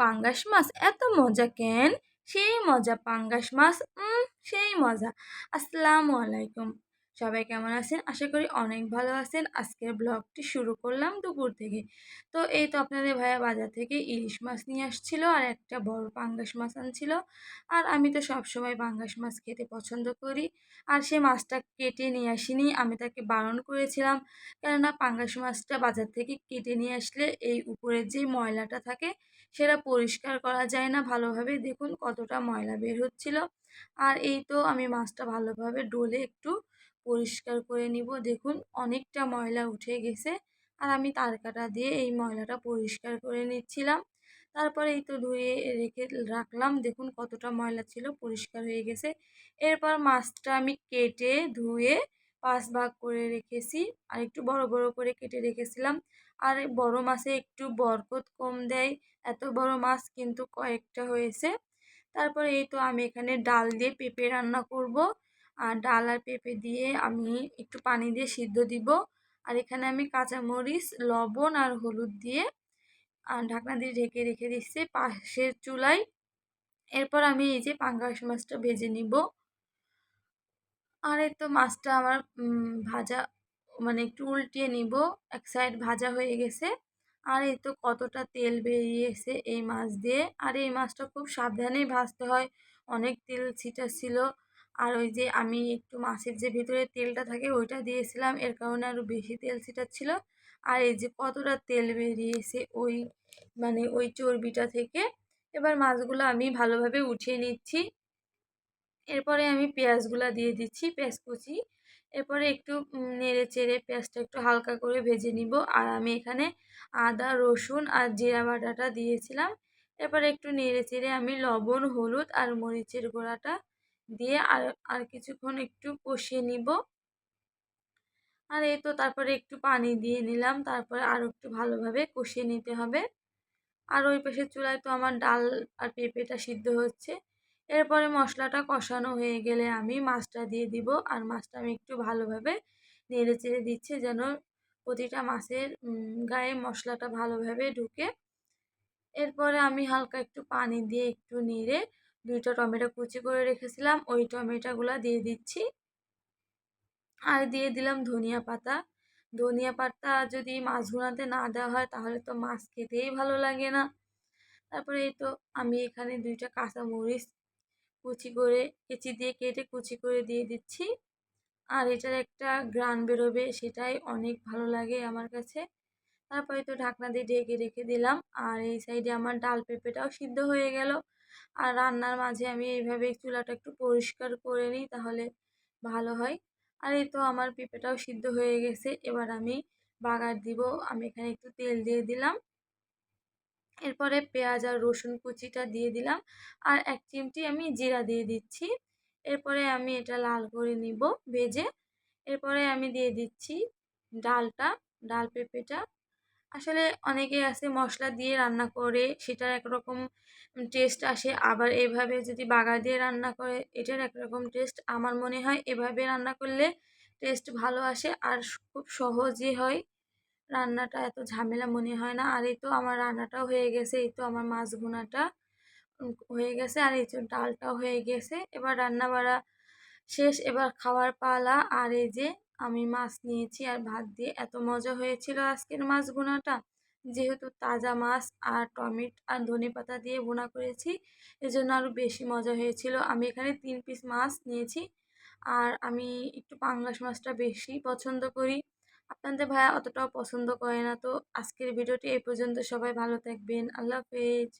পাঙ্গাস মাছ এত মজা কেন? সেই মজা পাঙ্গাস মাছ সেই মজা। আসসালামু আলাইকুম। সবাই কেমন আছেন? আশা করি অনেক ভালো আছেন। আজকের ব্লগটি শুরু করলাম দুপুর থেকে। তো এই তো আপনাদের ভাইয়া বাজার থেকে ইলিশ মাছ নিয়ে আসছিল আর একটা বড় পাঙ্গাস মাছ আনছিল। আর আমি তো সব সময় পাঙ্গাস মাছ খেতে পছন্দ করি। আর সে মাছটা কেটে নিয়ে আসিনি। আমি তাকে বারণ করেছিলাম। কেননা পাঙ্গাস মাছটা বাজার থেকে কেটে নিয়ে আসলে এই উপরের যে ময়লাটা থাকে, সেটা পরিষ্কার করা যায় না। ভালোভাবে দেখুন কতটা ময়লা বের হচ্ছিল। আর এই তো আমি মাছটা ভালোভাবে ডোলে একটু পরিষ্কার করে নিব। দেখুন, অনেকটা ময়লা উঠে গেছে। আর আমি তার কাটা দিয়ে এই ময়লাটা পরিষ্কার করে নিচ্ছিলাম। তারপরে এই তো ধুয়ে রেখে রাখলাম। দেখুন, কতটা ময়লা ছিল, পরিষ্কার হয়ে গেছে। এরপর মাছটা আমি কেটে ধুয়ে পাঁচ ভাগ করে রেখেছি। আর একটু বড় বড় করে কেটে রেখেছিলাম। আর বড় মাছে একটু বরকত কম দেয়। এত বড় মাছ কিন্তু কয়েকটা হয়েছে। তারপরে এই তো আমি এখানে ডাল দিয়ে পেঁপে রান্না করব। আর ডাল আর পেঁপে দিয়ে আমি একটু পানি দিয়ে সিদ্ধ দিব। আর এখানে আমি কাঁচামরিচ, লবণ আর হলুদ দিয়ে ঢাকনা দিয়ে ঢেকে রেখে দিচ্ছি পাশের চুলায়। এরপর আমি এই যে পাঙ্গাস মাছটা ভেজে নিব। আর এই তো মাছটা আমার ভাজা মানে একটু উল্টিয়ে নিব। এক সাইড ভাজা হয়ে গেছে। আর এই তো কতটা তেল বেরিয়েছে এই মাছ দিয়ে। আর এই মাছটা খুব সাবধানেই ভাজতে হয়। অনেক তেল ছিটা ছিল। আর ওই যে আমি একটু মাছের যে ভিতরে তেলটা থাকে ওইটা দিয়েছিলাম, এর কারণে আরও বেশি তেল ছিটাচ্ছিল। আর এই যে কতটা তেল বেরিয়েছে ওই মানে ওই চর্বিটা থেকে, এবার মাছগুলো আমি ভালোভাবে উঠিয়ে নিচ্ছি। এরপরে আমি পেঁয়াজগুলো দিয়ে দিচ্ছি, পেঁয়াজ কুচি। এরপরে একটু নেড়ে চেড়ে পেঁয়াজটা একটু হালকা করে ভেজে নিব। আর আমি এখানে আদা, রসুন আর জিরা বাটাটা দিয়েছিলাম। এরপরে একটু নেড়ে চেড়ে আমি লবণ, হলুদ আর মরিচের গোড়াটা দিয়ে আর আর কিছুক্ষণ একটু কষিয়ে নিব। আর এই তো তারপরে একটু পানি দিয়ে নিলাম। তারপরে আরও একটু ভালোভাবে কষিয়ে নিতে হবে। আর ওই পাশে চুলায় তো আমার ডাল আর পেঁপেটা সিদ্ধ হচ্ছে। এরপরে মশলাটা কষানো হয়ে গেলে আমি মাছটা দিয়ে দিব। আর মাছটা আমি একটু ভালোভাবে নেড়ে চেড়ে দিচ্ছি যেন প্রতিটা মাছের গায়ে মশলাটা ভালোভাবে ঢুকে। এরপরে আমি হালকা একটু পানি দিয়ে একটু নেড়ে দুইটা টমেটো কুচি করে রেখেছিলাম, ওই টমেটোগুলো দিয়ে দিচ্ছি। আর দিয়ে দিলাম ধনিয়া পাতা। ধনিয়া পাতা যদি মাছ ভুনাতে না দেওয়া হয়, তাহলে তো মাছ খেতেই ভালো লাগে না। তারপরে এই তো আমি এখানে দুইটা কাঁচামরিচ কুচি করে, কেচি দিয়ে কেটে কুচি করে দিয়ে দিচ্ছি। আর এটার একটা গ্রান বেরোবে, সেটাই অনেক ভালো লাগে আমার কাছে। তারপরে তো ঢাকনা দিয়ে ঢেকে রেখে দিলাম। আর এই সাইডে আমার ডাল পেঁপেটাও সিদ্ধ হয়ে গেল। আর রান্নার মাঝে আমি এইভাবে চুলাটা একটু পরিষ্কার করে নিই তাহলে ভালো হয়। আর এই তো আমার পেঁপেটাও সিদ্ধ হয়ে গেছে, এবার আমি বাগার দিব। আমি এখানে একটু তেল দিয়ে দিলাম। এরপরে পেঁয়াজ আর রসুন কুচিটা দিয়ে দিলাম। আর এক চিমটি আমি জিরা দিয়ে দিচ্ছি। এরপরে আমি এটা লাল করে নিব ভেজে। এরপরে আমি দিয়ে দিচ্ছি ডালটা, ডাল পেঁপেটা। আসলে অনেকে আছে মশলা দিয়ে রান্না করে, সেটার একরকম টেস্ট আসে। আবার এভাবে যদি বাগার দিয়ে রান্না করে, এটার একরকম টেস্ট আমার মনে হয় এভাবে রান্না করলে টেস্ট ভালো আসে আর খুব সহজই হয়। রান্নাটা এত ঝামেলা মনে হয় না। আর এই তো আমার রান্নাটাও হয়ে গেছে, এই তো আমার মাছ ভুনাটা হয়ে গেছে আর এই তো ডালটাও হয়ে গেছে। এবার রান্না বাড়া শেষ, এবার খাওয়ার পালা। আর এই যে আমি মাছ নিয়েছি আর ভাত দিয়ে এত মজা হয়েছিল আজকের মাছ ভুনাটা। যেহেতু তাজা মাছ আর টমেট আর ধনে পাতা দিয়ে বোনা করেছি, এজন্য আরও বেশি মজা হয়েছিল। আমি এখানে তিন পিস মাছ নিয়েছি আর আমি একটু পাঙ্গাস মাছটা বেশি পছন্দ করি। আপনাদের ভাইয়া অতটাও পছন্দ করে না, তো আজকের ভিডিওটি এই পর্যন্ত। সবাই ভালো থাকবেন। আল্লাহ হাফেজ।